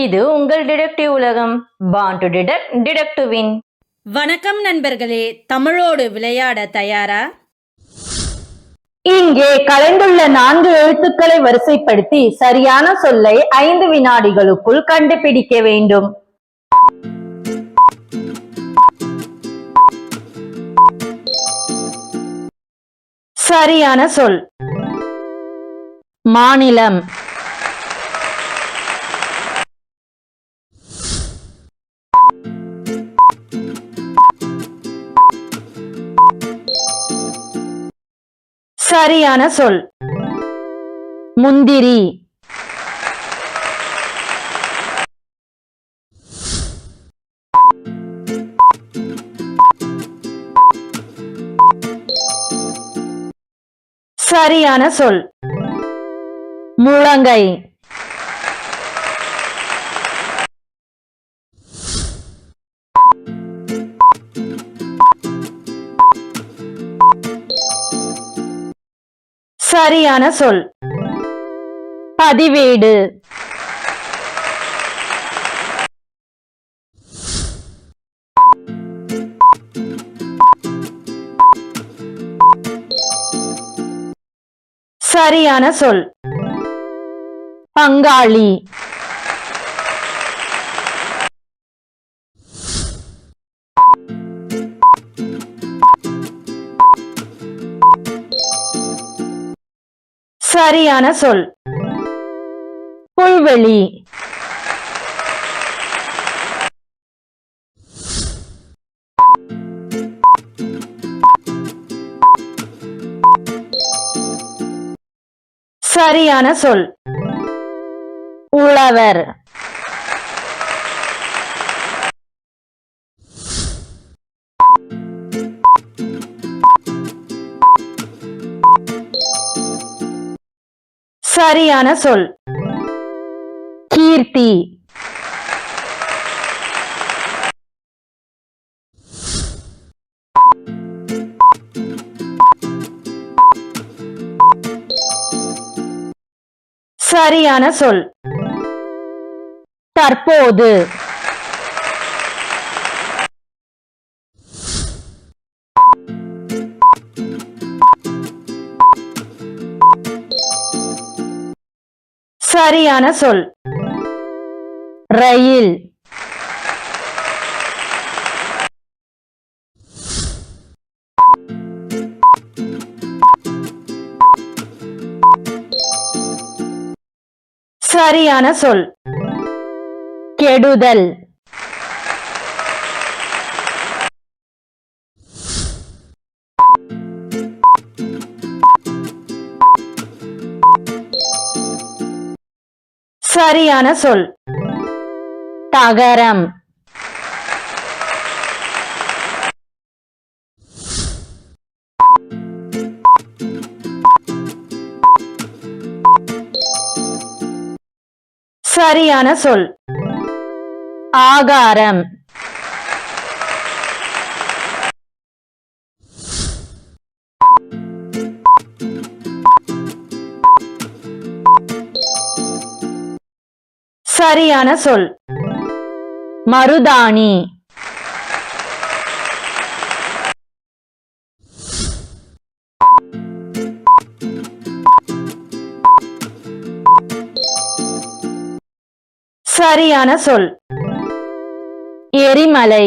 இது உங்கள் டிடெக்டிவ் உலகம். Born to detect detect to win வணக்கம் நண்பர்களே தமிழோடு விளையாட தயாரா? இங்கே கலைந்துள்ள நான்கு எழுத்துக்களை வரிசைப்படுத்தி சரியான சொல்லை ஐந்து வினாடிகளுக்குள் கண்டுபிடிக்க வேண்டும். சரியான சொல். மாநிலம். சரியான சொல். முந்திரி. சரியான சொல். முழங்கை. சரியான சொல். பதிவேடு. சரியான சொல். பங்காளி. சரியான சொல். புல்வெளி. சரியான சொல். உழவர். சரியான சொல். கீர்த்தி. சரியான சொல். தற்போது. சரியான சொல். ரயில். சரியான சொல். கெடுதல். சரியான சொல். தகரம். சரியான சொல். ஆகாரம். சரியான சொல். மருதாணி. சரியான சொல். எரிமலை.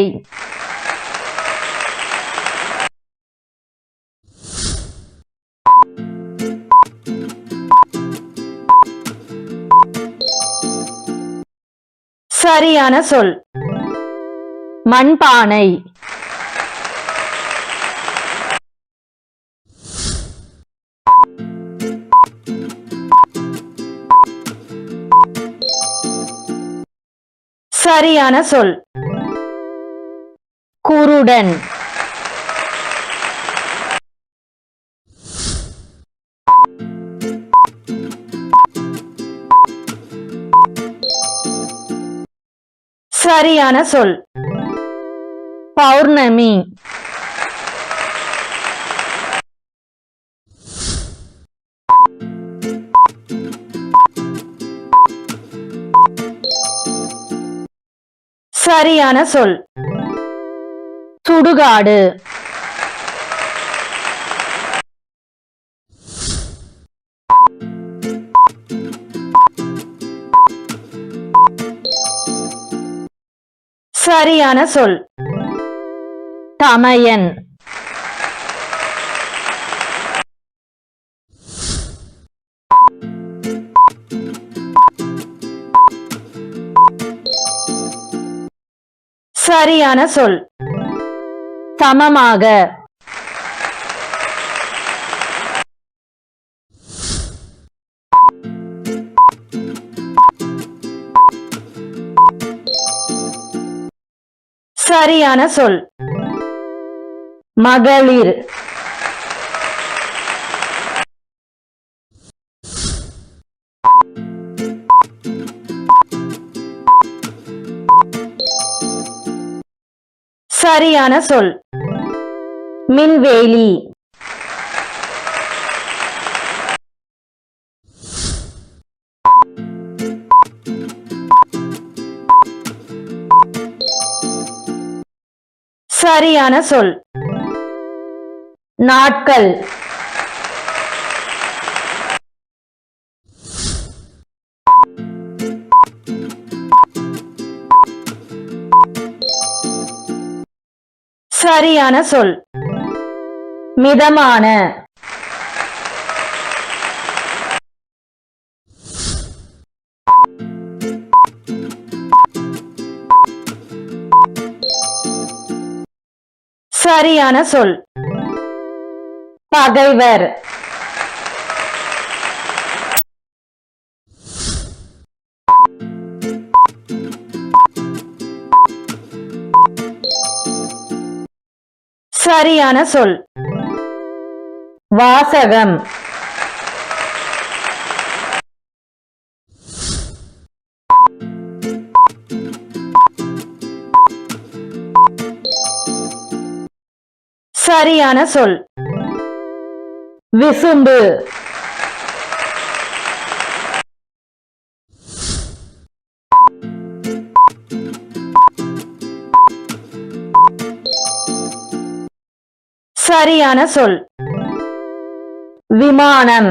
சரியான சொல். மண்பானை. சரியான சொல். குருடன். சரியான சொல். பௌர்ணமி. சரியான சொல். சுடுகாடு. சரியான சொல். தமையன். சரியான சொல். சமமாக சரியான சொல். மகளிர். சரியான சொல். மின்வேலி. சரியான சொல். நாட்கள். சரியான சொல். மிதமான. சரியான சொல். பகைவர். சரியான சொல். வாசகம். சரியான சொல். விசும்பு. சரியான சொல். விமானம்.